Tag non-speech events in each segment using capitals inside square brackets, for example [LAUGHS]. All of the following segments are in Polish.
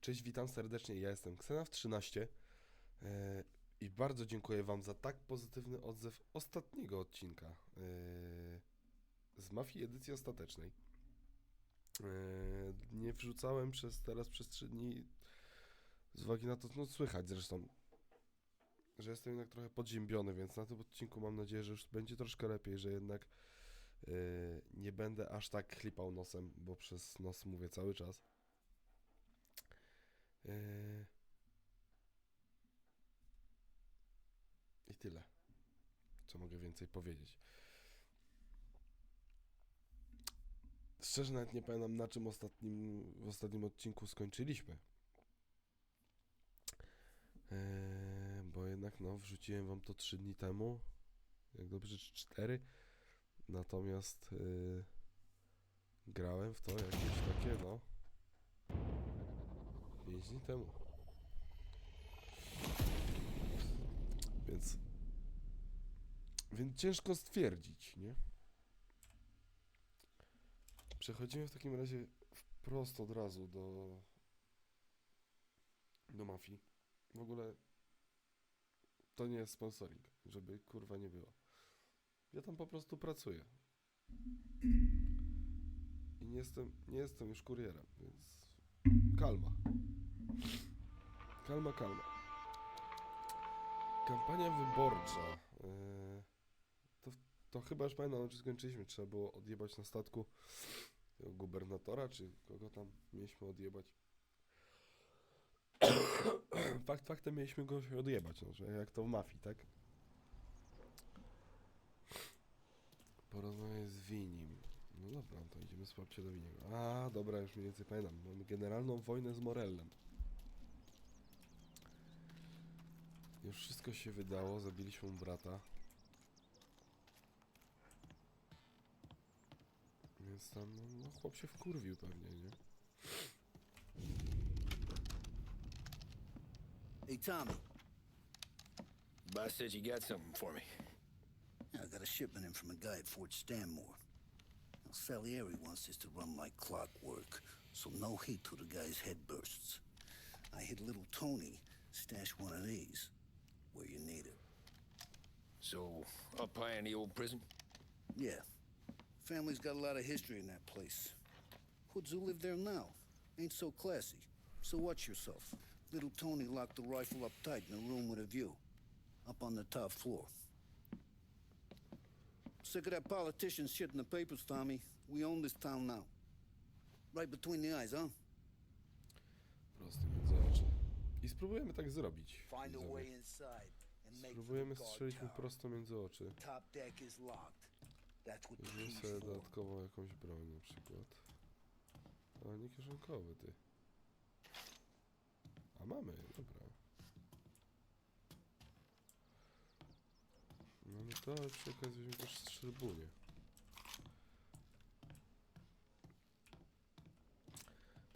Cześć, witam serdecznie. Ja jestem Xenaf13 e, i bardzo dziękuję Wam za tak pozytywny odzew ostatniego odcinka e, z Mafii edycji ostatecznej. E, nie wrzucałem przez teraz przez 3 dni z uwagi na to, no słychać zresztą, że jestem jednak trochę podziębiony, więc na tym odcinku mam nadzieję, że już będzie troszkę lepiej, że jednak e, nie będę aż tak chlipał nosem, bo przez nos mówię cały czas. Yy. I tyle. Co mogę więcej powiedzieć? Szczerze nawet nie pamiętam na czym ostatnim, w ostatnim odcinku skończyliśmy. Yy, jednak no wrzuciłem wam to 3 dni temu. Jak dobrze czy 4. Natomiast yy, grałem w to jakieś takie no 5 dni temu. Więc. Więc ciężko stwierdzić, nie? Przechodzimy w takim razie wprost od razu do. do mafii. W ogóle. To nie jest sponsoring, żeby kurwa nie było. Ja tam po prostu pracuję. I nie jestem, nie jestem już kurierem, więc kalma. Kalma, kalma. Kampania wyborcza. Yy, to, to chyba już pamiętam, czy skończyliśmy. Trzeba było odjebać na statku gubernatora, czy kogo tam mieliśmy odjebać. Fakt faktem mieliśmy go się odjebać, no, że jak to w mafii, tak? Porozmawiaj z Winim. No dobra, to idziemy sprawdzić do Winiego. A, dobra, już mniej więcej pamiętam. Mamy generalną wojnę z Morellem. Już wszystko się wydało, zabiliśmy mu brata. Więc tam, no, no chłop się wkurwił pewnie, nie? Hey, Tommy. Boss said you got something for me. Yeah, I got a shipment in from a guy at Fort Stanmore. Now, Salieri wants this to run like clockwork, so no heat till the guy's head bursts. I hit little Tony stash one of these where you need it. So, up high in the old prison? Yeah. Family's got a lot of history in that place. Hoods who live there now ain't so classy. So watch yourself. Little Tony locked the rifle up tight in a room with a view. Up on the top floor. Sick of that politician shit in the papers, Tommy. We own this town now. Right between the eyes, huh? Prosty między oczy. I spróbujemy tak zrobić. Find a widzowie. way inside and make for Spróbujemy the guard strzelić mu tower. prosto między oczy. Top deck is locked. That's what the Weźmiemy key's sobie for. dodatkową jakąś broń na przykład. A nie kieszonkowy, ty. Mamy, dobra. No no to, przy okazji weźmiemy też strzelbunię.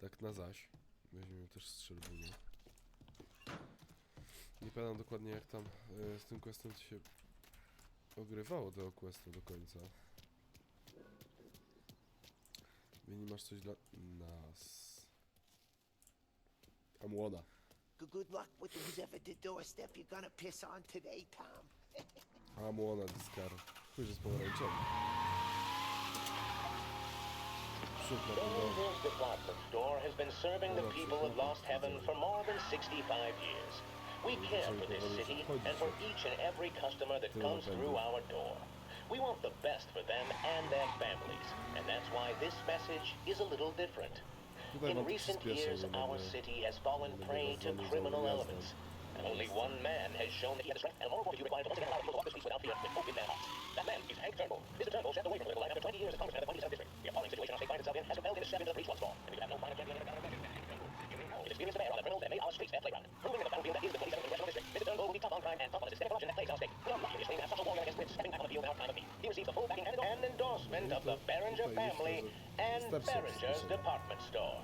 Tak na zaś. Weźmiemy też strzelbunię. Nie pamiętam dokładnie jak tam e, z tym questem się ogrywało tego questu do końca. Wini, masz coś dla nas. A młoda. Good, good luck with whoever the doorstep you're gonna piss on today, Tom. [LAUGHS] A młoda diskar. Chuj, że z pomarańczowy. Przód na pewno. Bellinger's department store has been serving the people of Lost Heaven for more than 65 years. We care for this city and for each and every customer that comes through our door. We want the best for them and their families, and that's why this message is a little different. In recent years, our city has fallen prey to criminal elements. And only one man has shown that he has the strength and moral fortitude required to once again allow people to walk the streets without fear with hope in their hearts. That man is Hank Turnbull. Mr. Turnbull stepped away from political life after 20 years as congressman of the 27th district. The appalling situation our state finds itself in has compelled him to step into the breach once more. And we have no finer champion Hank Turnbull. His experience as mayor on the criminals that made our streets their playground. Proving in the battlefield that is the 27th congressional district, Stone Cold will be on crime and top of corruption that plagues our state. We are monstrously have social warrior against with stepping back on the field without crime of me. He receives the full backing and endorsement of the Behringer family and Behringer's department store.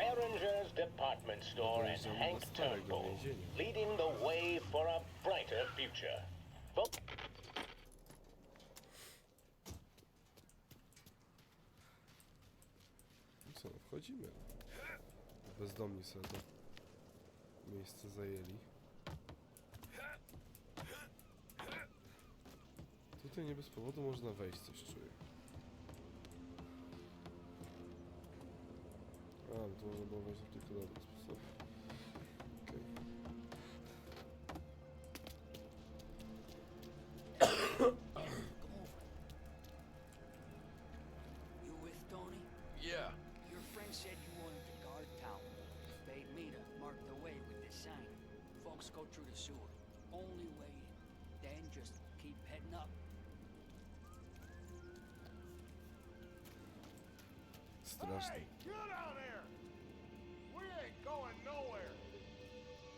Behringer's department store and Hank Turnbull, leading the way for a brighter future. Vote. Co, wchodzimy. Bezdomni sobie to miejsce zajęli. Tutaj nie bez powodu można wejść, coś czuję. A, to można było wejść tylko w dobry sposób.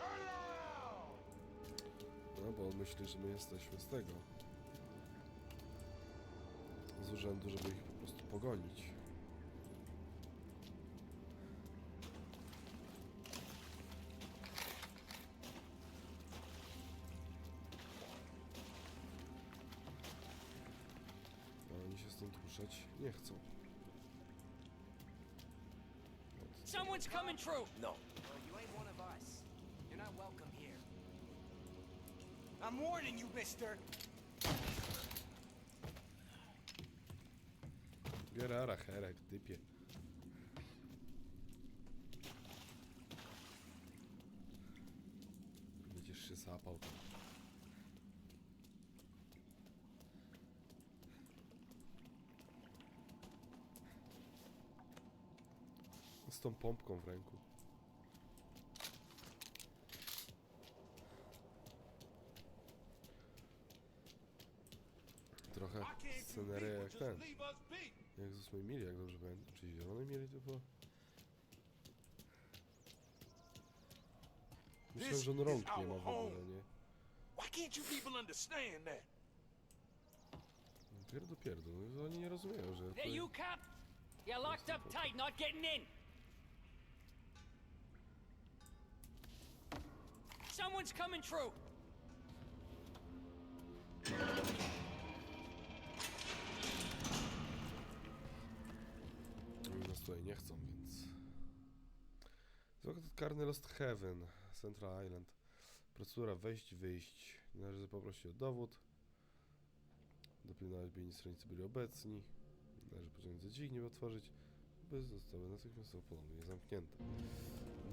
Around! No bo on myśli, że my jesteśmy z tego. Z urzędu, żeby ich po prostu pogonić. Oni się stąd ruszać nie chcą. Someone's coming through! No. Well, you ain't one of us. You're not welcome here. I'm warning you, mister. Get out Gerara, herek, typie. Będziesz tą pompką w ręku. Trochę sceneria jak ten. Jak z ósmej mili, jak dobrze pamiętam. Czy zielonej mili to było? This że on rąk nie ma w ogóle, nie? Understand that? No, oni nie rozumieją, że... Cop! You're locked up tight, not getting in! Someone's coming through! Nas tutaj nie chcą, więc... Zakład karny Lost Heaven, Central Island. Procedura wejść, wyjść. Należy poprosić o dowód. Dopilnować, by inni stronicy byli obecni. Należy pociągnąć za dźwignię otworzyć, by zostały natychmiastowo ponownie zamknięte.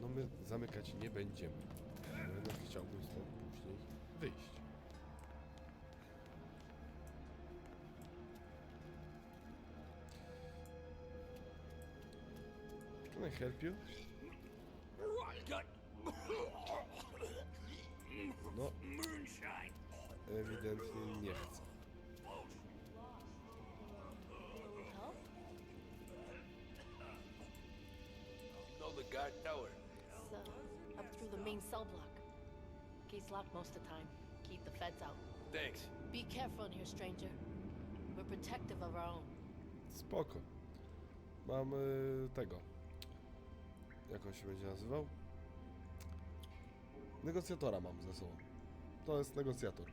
No my zamykać nie będziemy. No chciałbym stąd później wyjść. Can I help you? No, Moonshine! ewidentnie nie chcę. Know the guard tower. It's uh, up through the main cell block. Gate's locked most of the time. Keep the feds out. Thanks. Be careful in here, stranger. We're protective of our own. Spoko. Mam y, tego. Jak on się będzie nazywał? Negocjatora mam ze sobą. To jest negocjator.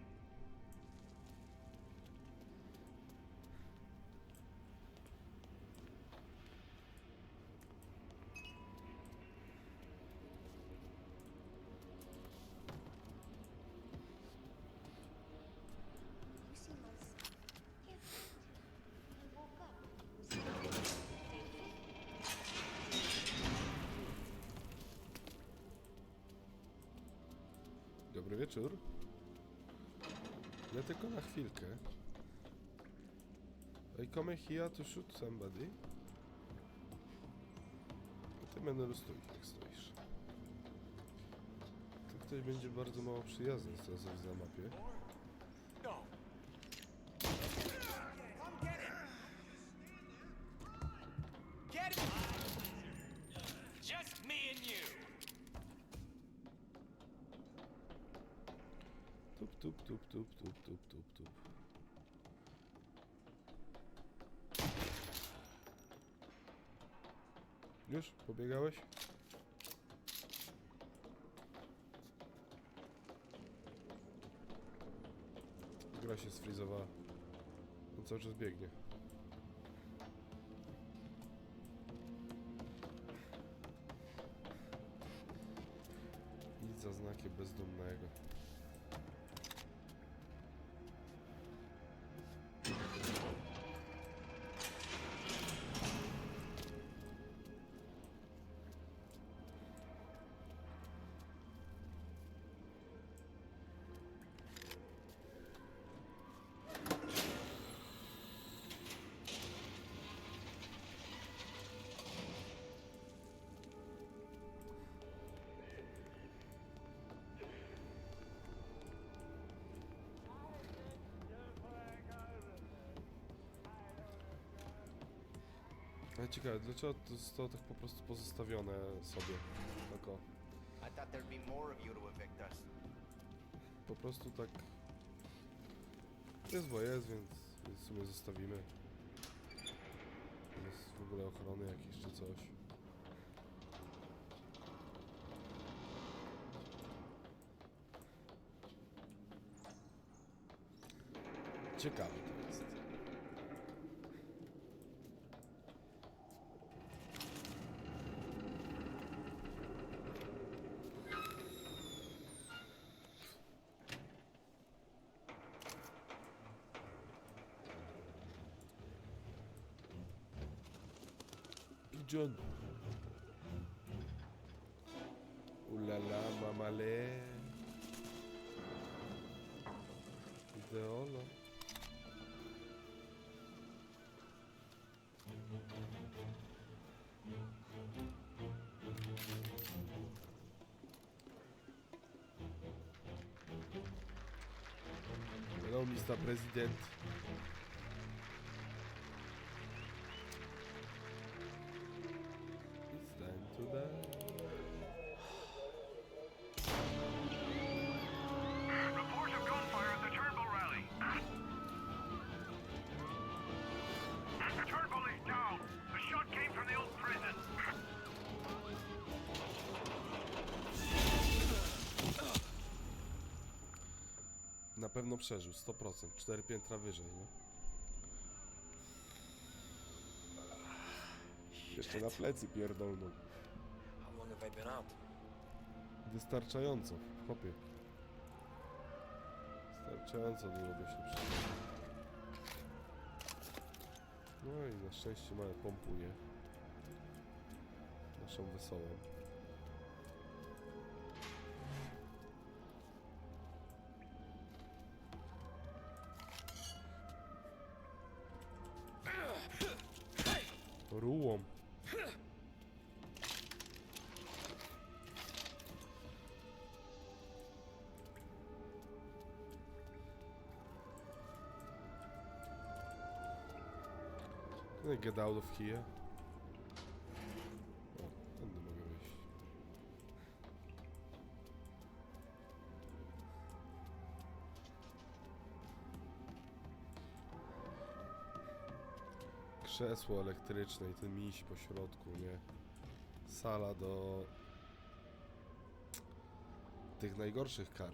Come here to shoot somebody. Ty będę stój, jak stoisz. To ktoś będzie bardzo mało przyjazny, z tego co widzę na mapie. Tup, tup, tup, tup, tup, tup, tup, tup. Już? Pobiegałeś? Gra się sfrizowała. On cały czas biegnie. Nic za znakiem bezdomnego. Ale ciekawe, dlaczego to zostało tak po prostu pozostawione sobie? O, I thought there'd be more of you to evict us. po prostu tak... Jest bo jest, więc, więc w sumie zostawimy. Jest w ogóle ochrony jakieś czy coś. Ciekawe John. Ouh là là, mamalé. Ideolo. Hello, Mr. President. Pewno przeżył, 100%, 4 piętra wyżej, nie? Jeszcze na plecy pierdolną. How long have I been out? Wystarczająco, chłopie. Wystarczająco długo się przyjdzie. No i na szczęście mamy pompuje. Naszą wesołą. Rułą. No i get out of here. Krzesło elektryczne i ten miś po środku, nie? Sala do tych najgorszych kar.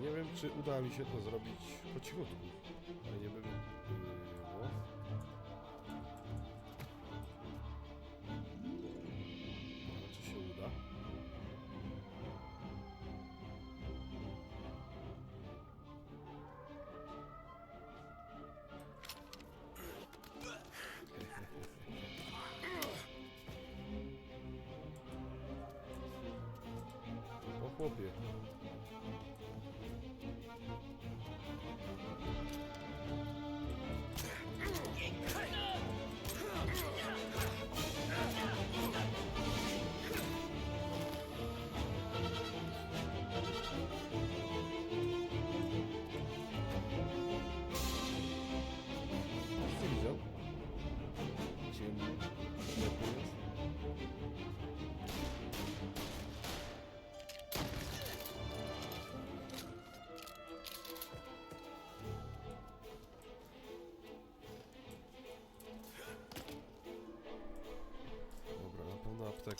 Nie wiem czy uda mi się to zrobić po cichutku. Ale nie było. Ale czy się uda? [LAUGHS] Chłopie.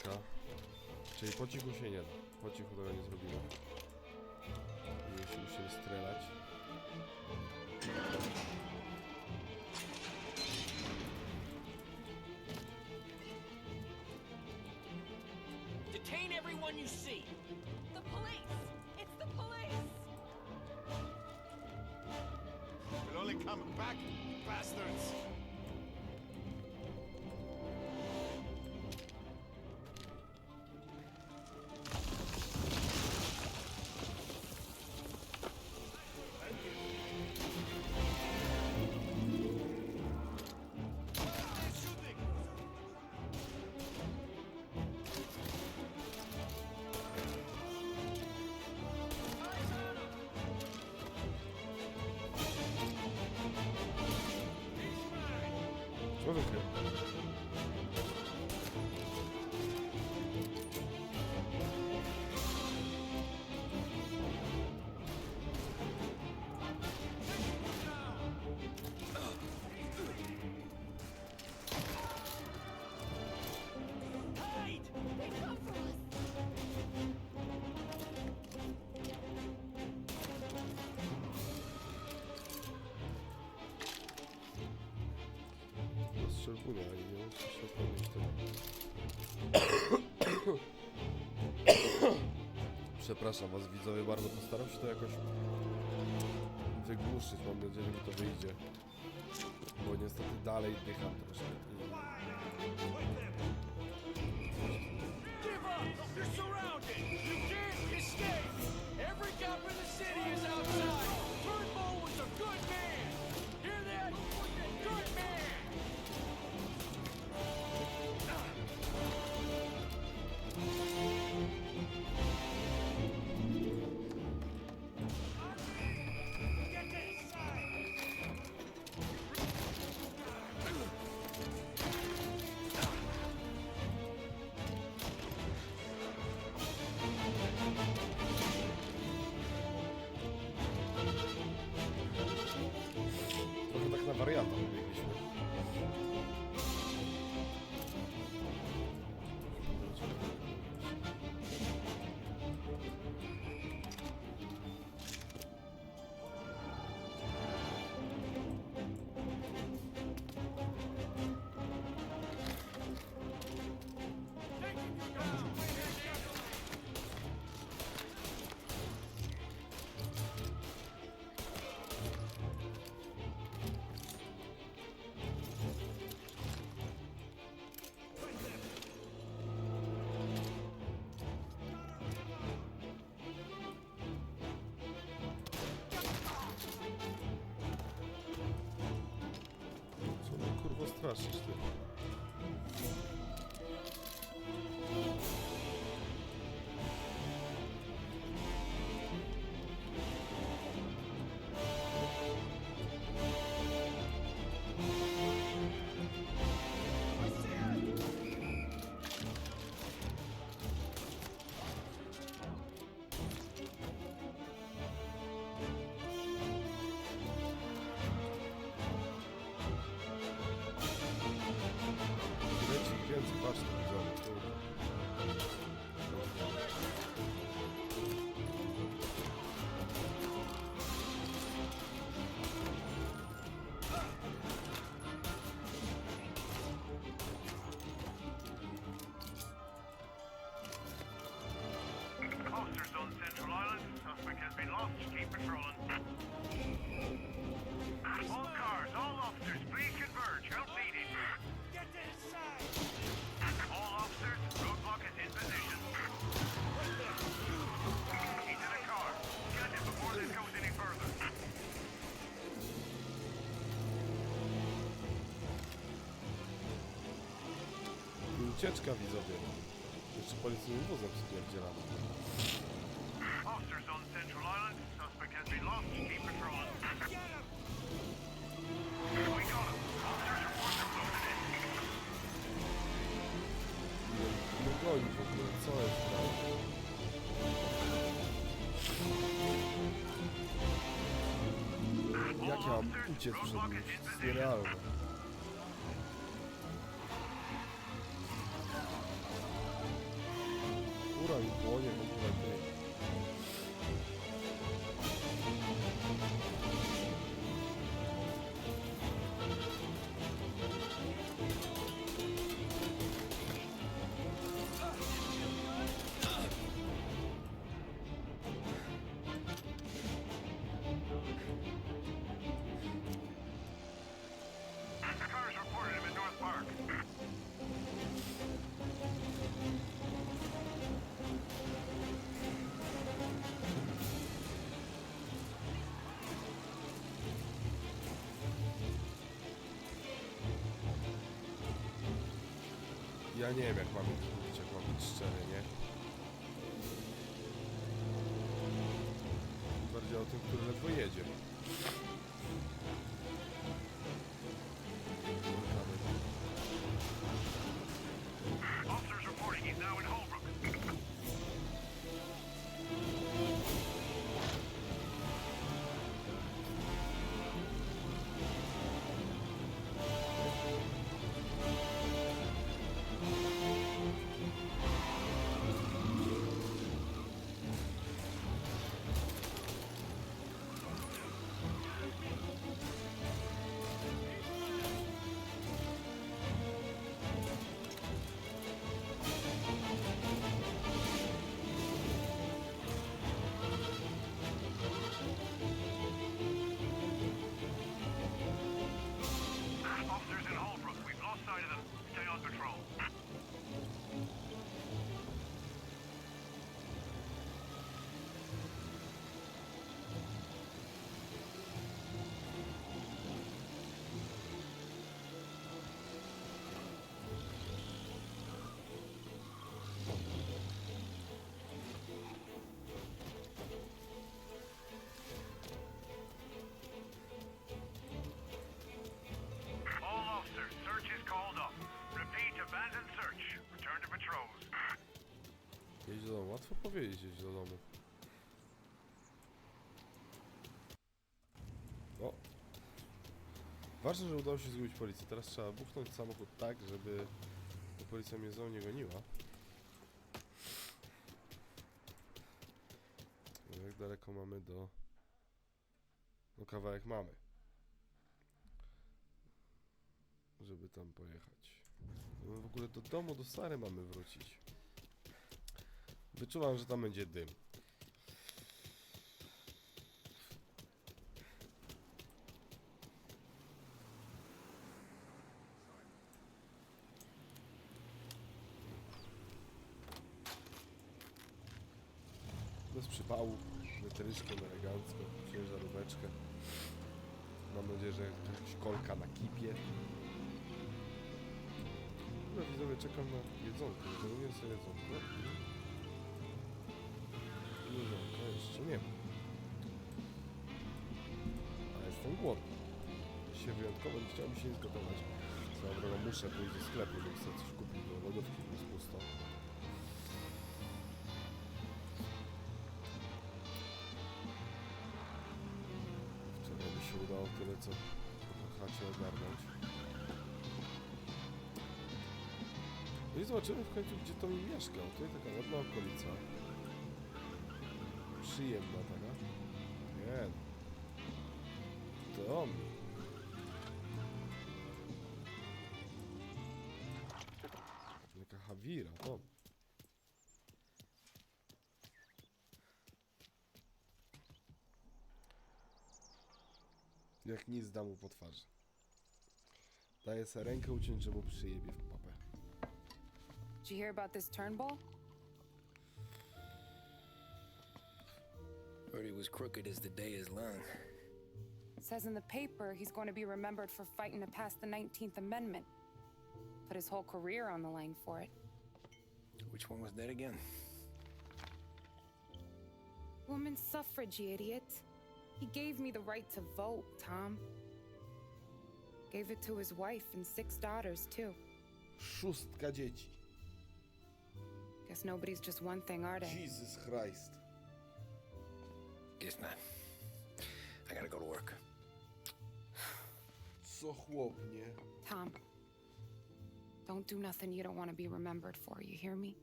Czeka. Czyli po cichu się nie da. Po cichu tego nie zrobimy. Jeśli musimy strzelać. Detain everyone you see. The police! It's the police! We'll only come back, bastards. ですよ。Ale nie muszę się upewnić tego. [COUGHS] Przepraszam was widzowie, bardzo postaram się to jakoś wygłuszyć, mam nadzieję, że mi to wyjdzie. Bo niestety dalej dycham troszkę. Kurwa straszysz Ucieczka widzowie. Jeszcze policyjnym wozem spierdzielamy. Officers on Central Island. Suspect has been lost. Keep patrolling. We got him. Officers report they're closing in. Nie goni w ogóle, co jest grane? Jak ja mam uciec przed nim? To jest nierealne. Ja nie wiem jak to mówić, jak mam być szczery, nie? Bardziej o tym, który ledwo jedzie. Do domu. Łatwo powiedzieć, jedź do domu. O. Ważne, że udało się zgubić policję. Teraz trzeba buchnąć samochód tak, żeby policja mnie znowu nie goniła. Jak daleko mamy do... No kawałek mamy. Żeby tam pojechać. No w ogóle do domu, do Sary mamy wrócić. Wyczuwam, że tam będzie dym. Bez przypału, metryczkiem, elegancko, ciężaróweczkę. Mam nadzieję, że jakaś kolka na kipie. No widzowie, czekam na jedzonko. Zamawiam sobie jedzonko. Jeszcze nie. A jestem głodny. Dzisiaj wyjątkowo nie chciałem się nic gotować. Swoją muszę pójść do sklepu, żeby sobie coś kupić do lodówki, bo jest pusto. Wczoraj mi się udało tyle, co chacie ogarnąć. No i zobaczymy w końcu, gdzie to mi mieszka. O, Tutaj taka ładna okolica. Przyjemna taka. Nie. To on. Jaka Hawira, to. Jak nic da mu po twarzy. Daje sobie rękę uciąć, że mu przyjebie w papę. Did you hear about this Turnbull? Heard he was crooked as the day is long. Says in the paper he's going to be remembered for fighting to pass the 19th Amendment. Put his whole career on the line for it. Which one was that again? Women's suffrage, you idiot. He gave me the right to vote, Tom. Gave it to his wife and six daughters, too. Szóstka dzieci. Guess nobody's just one thing, are they? Jesus Christ. Guess not. I gotta go to work. Co chłop, nie? Tom, don't do nothing you don't want to be remembered for, you hear me?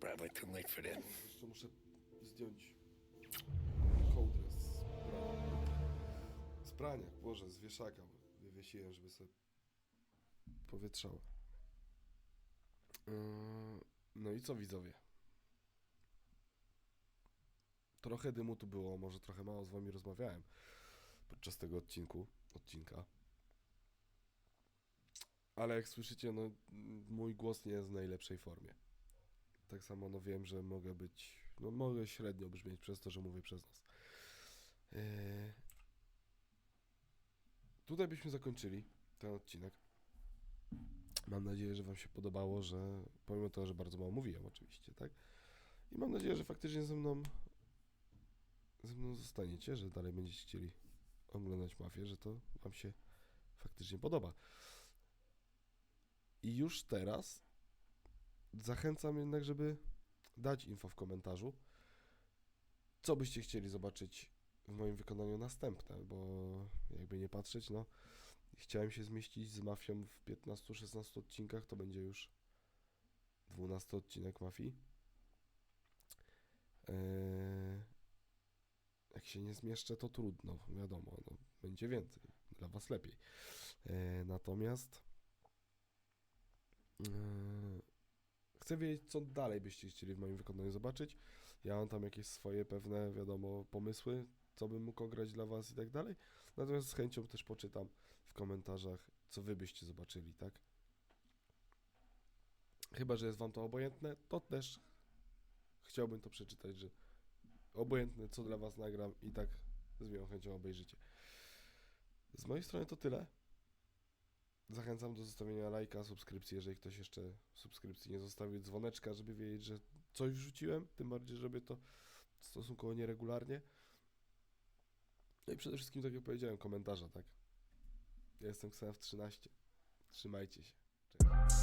Probably too late for that. Jeszcze muszę zdjąć kołdrę z prania. Z prania, Boże, z wieszaka. Wywiesiłem, żeby sobie powietrzało. Yy, No i co widzowie? Trochę dymu tu było, może trochę mało z wami rozmawiałem podczas tego odcinku, odcinka. Ale jak słyszycie, no mój głos nie jest w najlepszej formie. Tak samo no wiem, że mogę być, no mogę średnio brzmieć przez to, że mówię przez nas. Eee, tutaj byśmy zakończyli ten odcinek. Mam nadzieję, że Wam się podobało, że pomimo tego, że bardzo mało mówiłem oczywiście, tak? I mam nadzieję, że faktycznie ze mną ze mną zostaniecie, że dalej będziecie chcieli oglądać mafię, że to Wam się faktycznie podoba. I już teraz zachęcam jednak, żeby dać info w komentarzu, co byście chcieli zobaczyć w moim wykonaniu następne, bo jakby nie patrzeć, no chciałem się zmieścić z mafią w 15-16 odcinkach, to będzie już 12 odcinek mafii. Eee, jak się nie zmieszczę, to trudno, wiadomo, no, będzie więcej, dla Was lepiej. Eee, natomiast eee, chcę wiedzieć, co dalej byście chcieli w moim wykonaniu zobaczyć. Ja mam tam jakieś swoje pewne, wiadomo, pomysły, co bym mógł ograć dla Was i tak dalej. Natomiast z chęcią też poczytam w komentarzach, co Wy byście zobaczyli, tak? Chyba, że jest Wam to obojętne, to też chciałbym to przeczytać, że obojętne, co dla Was nagram i tak z miłą chęcią obejrzycie. Z mojej strony to tyle. Zachęcam do zostawienia lajka, subskrypcji, jeżeli ktoś jeszcze subskrypcji nie zostawił, dzwoneczka, żeby wiedzieć, że coś wrzuciłem, tym bardziej, żeby to stosunkowo nieregularnie. No i przede wszystkim, tak jak powiedziałem, komentarza, tak? Ja jestem Ksenaf13. Trzymajcie się. Cześć.